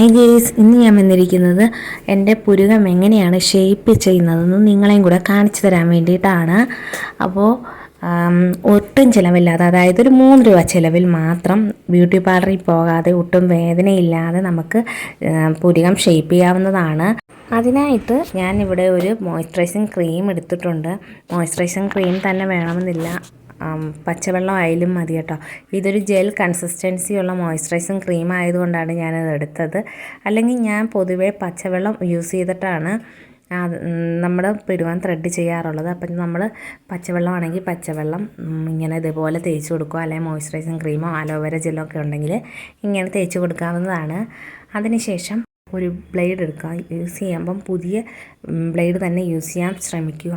Hi guys ഇന്ന് ഞാൻ വന്നിരിക്കുന്നത് എന്റെ പുരുകം എങ്ങനെയാണ് ഷേപ്പ് ചെയ്യുന്നതെന്ന് നിങ്ങളെയും കൂടെ കാണിച്ചു തരാൻ വേണ്ടിയിട്ടാണ്. അപ്പോൾ ഒട്ടും ചിലവില്ലാതെ അതായത് ഒരു മൂന്ന് രൂപ ചിലവിൽ മാത്രം ബ്യൂട്ടി പാർലറിൽ പോകാതെ ഒട്ടും വേദനയില്ലാതെ നമുക്ക് പുരുകം ഷേപ്പ് ചെയ്യാവുന്നതാണ്. അതിനായിട്ട് ഞാനിവിടെ ഒരു മോയ്സ്ചറൈസിങ് ക്രീം എടുത്തിട്ടുണ്ട്. മോയ്സ്ചറൈസിങ് ക്രീം തന്നെ വേണമെന്നില്ല. പച്ചവെള്ളം ആയാലും മതി കേട്ടോ. ഇതൊരു ജെൽ കൺസിസ്റ്റൻസിയുള്ള മോയ്സ്ചറൈസിങ് ക്രീം ആയതുകൊണ്ടാണ് ഞാനത് എടുത്തത്. അല്ലെങ്കിൽ ഞാൻ പൊതുവേ പച്ചവെള്ളം യൂസ് ചെയ്തിട്ടാണ് നമ്മൾ പിടുവാൻ ത്രെഡ് ചെയ്യാറുള്ളത്. അപ്പം നമ്മൾ പച്ചവെള്ളമാണെങ്കിൽ പച്ചവെള്ളം ഇങ്ങനെ ഇതുപോലെ തേച്ച് കൊടുക്കുക. അല്ലെങ്കിൽ മോയ്സ്ചറൈസിങ് ക്രീമോ അലോവേര ജെല്ലോ ഒക്കെ ഉണ്ടെങ്കിൽ ഇങ്ങനെ തേച്ച് കൊടുക്കാവുന്നതാണ്. അതിനുശേഷം ഒരു ബ്ലേഡ് എടുക്കുക. യൂസ് ചെയ്യുമ്പം പുതിയ ബ്ലേഡ് തന്നെ യൂസ് ചെയ്യാൻ ശ്രമിക്കുക.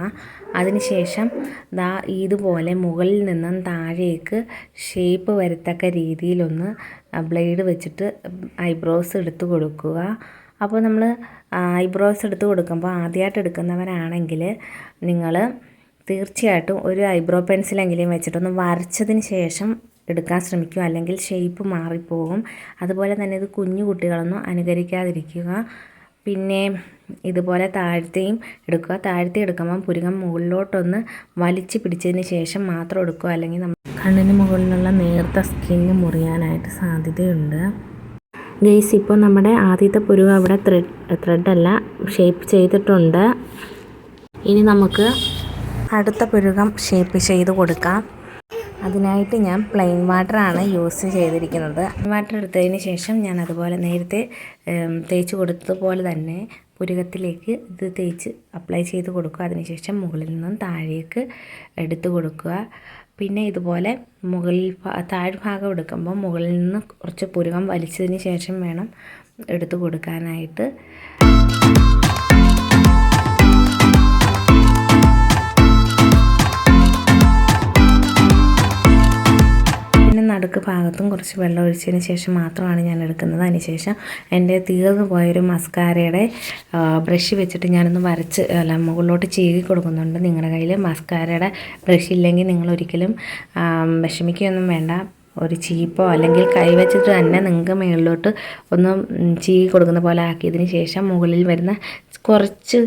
അതിനുശേഷം ദാ ഇതുപോലെ മുകളിൽ നിന്നും താഴേക്ക് ഷേപ്പ് വരത്തക്ക രീതിയിലൊന്ന് ബ്ലേഡ് വെച്ചിട്ട് ഐബ്രോസ് എടുത്തു കൊടുക്കുക. അപ്പോൾ നമ്മൾ ഐബ്രോസ് എടുത്ത് കൊടുക്കുമ്പോൾ ആദ്യമായിട്ട് എടുക്കുന്നവരാണെങ്കിൽ നിങ്ങൾ തീർച്ചയായിട്ടും ഒരു ഐബ്രോ പെൻസിലെങ്കിലും വെച്ചിട്ടൊന്ന് വരച്ചതിന് ശേഷം എടുക്കാൻ ശ്രമിക്കുക. അല്ലെങ്കിൽ ഷേപ്പ് മാറിപ്പോകും അതുപോലെ തന്നെ ഇത് കുഞ്ഞു കുട്ടികളൊന്നും അനുകരിക്കാതിരിക്കുക. പിന്നെ ഇതുപോലെ താഴ്ത്തെയും എടുക്കുക. താഴ്ത്തി എടുക്കുമ്പം പുരുകം മുകളിലോട്ടൊന്ന് വലിച്ചു പിടിച്ചതിന് ശേഷം മാത്രം എടുക്കുക. അല്ലെങ്കിൽ നമ്മൾ കണ്ണിന് മുകളിലുള്ള നേർത്ത സ്കിന്ന് മുറിയാനായിട്ട് സാധ്യതയുണ്ട്. ഗെയ്സ് ഇപ്പോൾ നമ്മുടെ ആദ്യത്തെ പുരുകം അവിടെ ത്രെഡ് ത്രെഡല്ല ഷേപ്പ് ചെയ്തിട്ടുണ്ട്. ഇനി നമുക്ക് അടുത്ത പുരുകം ഷേപ്പ് ചെയ്ത് കൊടുക്കാം. അതിനായിട്ട് ഞാൻ പ്ലെയിൻ വാട്ടറാണ് യൂസ് ചെയ്തിരിക്കുന്നത്. വാട്ടർ എടുത്തതിന് ശേഷം ഞാൻ അതുപോലെ നേരത്തെ തേച്ച് കൊടുത്തതുപോലെ തന്നെ പുരുകത്തിലേക്ക് ഇത് തേച്ച് അപ്ലൈ ചെയ്ത് കൊടുക്കുക. അതിനുശേഷം മുകളിൽ നിന്നും താഴേക്ക് എടുത്തു കൊടുക്കുക. പിന്നെ ഇതുപോലെ മുകളിൽ താഴ്ഭാഗം എടുക്കുമ്പോൾ മുകളിൽ നിന്ന് കുറച്ച് പുരുകം വലിച്ചതിന് ശേഷം വേണം എടുത്തു കൊടുക്കാനായിട്ട്. നടുക്ക് ഭാഗത്തും കുറച്ച് വെള്ളം ഒഴിച്ചതിന് ശേഷം മാത്രമാണ് ഞാൻ എടുക്കുന്നത്. അതിനുശേഷം എന്റെ തീർന്നു പോയൊരു മസ്കാരയുടെ ബ്രഷ് വെച്ചിട്ട് ഞാനൊന്ന് വരച്ച് അല്ല മുകളിലോട്ട് ചീകി കൊടുക്കുന്നുണ്ട്. നിങ്ങളുടെ കയ്യിൽ മസ്കാരയുടെ ബ്രഷ് ഇല്ലെങ്കിൽ നിങ്ങൾ ഒരിക്കലും വിഷമിക്കുകയൊന്നും വേണ്ട. ഒരു ചീപ്പോ അല്ലെങ്കിൽ കൈ വെച്ചിട്ട് തന്നെ നിങ്ങൾക്ക് മുകളിലോട്ട് ഒന്ന് ചീകി കൊടുക്കുന്ന പോലെ ആക്കിയതിന് ശേഷം മുകളിൽ വരുന്ന കുറച്ച്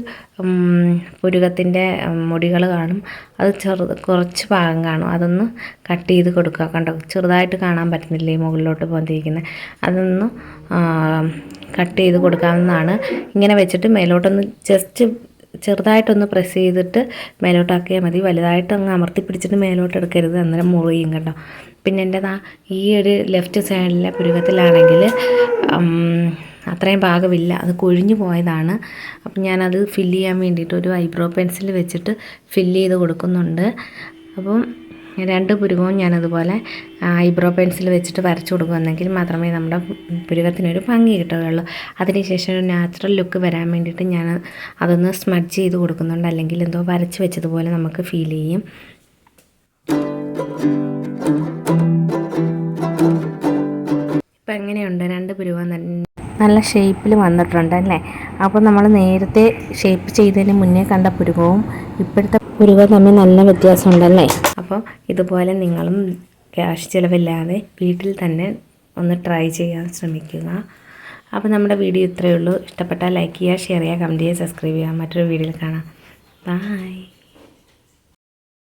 പുരുകത്തിന്റെ മുടികൾ കാണും. അത് ചെറുത് കുറച്ച് ഭാഗം കാണും. അതൊന്ന് കട്ട് ചെയ്ത് കൊടുക്കുക. കണ്ടോ? ചെറുതായിട്ട് കാണാൻ പറ്റുന്നില്ലേ മുകളിലോട്ട് പോകാതിരിക്കുന്നത് അതൊന്ന് കട്ട് ചെയ്ത് കൊടുക്കാവുന്നതാണ്. ഇങ്ങനെ വെച്ചിട്ട് മേലോട്ടൊന്ന് ജസ്റ്റ് ചെറുതായിട്ടൊന്ന് പ്രസ് ചെയ്തിട്ട് മേലോട്ടാക്കിയാൽ മതി. വലുതായിട്ട് അങ്ങ് അമർത്തി പിടിച്ചിട്ട് മേലോട്ട് എടുക്കരുത് അന്നേരം മുറിയും കേട്ടോ പിന്നെ എന്റെതാ ഈ ഒരു ലെഫ്റ്റ് സൈഡിലെ പുരുകത്തിലാണെങ്കിൽ അത്രയും ഭാഗമില്ല. അത് കൊഴിഞ്ഞു പോയതാണ്. അപ്പം ഞാനത് ഫില്ല് ചെയ്യാൻ വേണ്ടിയിട്ട് ഒരു ഐബ്രോ പെൻസിൽ വെച്ചിട്ട് ഫില്ല് ചെയ്ത് കൊടുക്കുന്നുണ്ട്. അപ്പം രണ്ട് പുരുകവും ഞാനതുപോലെ ഐബ്രോ പെൻസിൽ വെച്ചിട്ട് വരച്ചു കൊടുക്കുമെന്നെങ്കിൽ മാത്രമേ നമ്മുടെ പുരുകത്തിനൊരു ഭംഗി കിട്ടുകയുള്ളൂ. അതിനുശേഷം ഒരു നാച്ചുറൽ ലുക്ക് വരാൻ വേണ്ടിയിട്ട് ഞാൻ അതൊന്ന് സ്മഡ്ജ് ചെയ്ത് കൊടുക്കുന്നുണ്ട്. അല്ലെങ്കിൽ എന്തോ വരച്ച് വെച്ചതുപോലെ നമുക്ക് ഫീൽ ചെയ്യും. ഇപ്പം എങ്ങനെയുണ്ട്? രണ്ട് പുരുവ നല്ല ഷേപ്പിൽ വന്നിട്ടുണ്ട് അല്ലേ? അപ്പോൾ നമ്മൾ നേരത്തെ ഷേപ്പ് ചെയ്തതിന് മുന്നേ കണ്ട പുരുവവും ഇപ്പോഴത്തെ പുരുവ തമ്മിൽ നല്ല വ്യത്യാസമുണ്ടല്ലേ അപ്പോൾ ഇതുപോലെ നിങ്ങളും ക്യാഷ് ചിലവില്ലാതെ വീട്ടിൽ തന്നെ ഒന്ന് ട്രൈ ചെയ്യാൻ ശ്രമിക്കുക. അപ്പോൾ നമ്മുടെ വീഡിയോ ഇത്രയേ ഉള്ളൂ. ഇഷ്ടപ്പെട്ടാൽ ലൈക്ക് ചെയ്യുക ഷെയർ ചെയ്യുക കമന്റ് ചെയ്യുക സബ്സ്ക്രൈബ് ചെയ്യുക. മറ്റൊരു വീഡിയോയിൽ കാണാം. ബൈ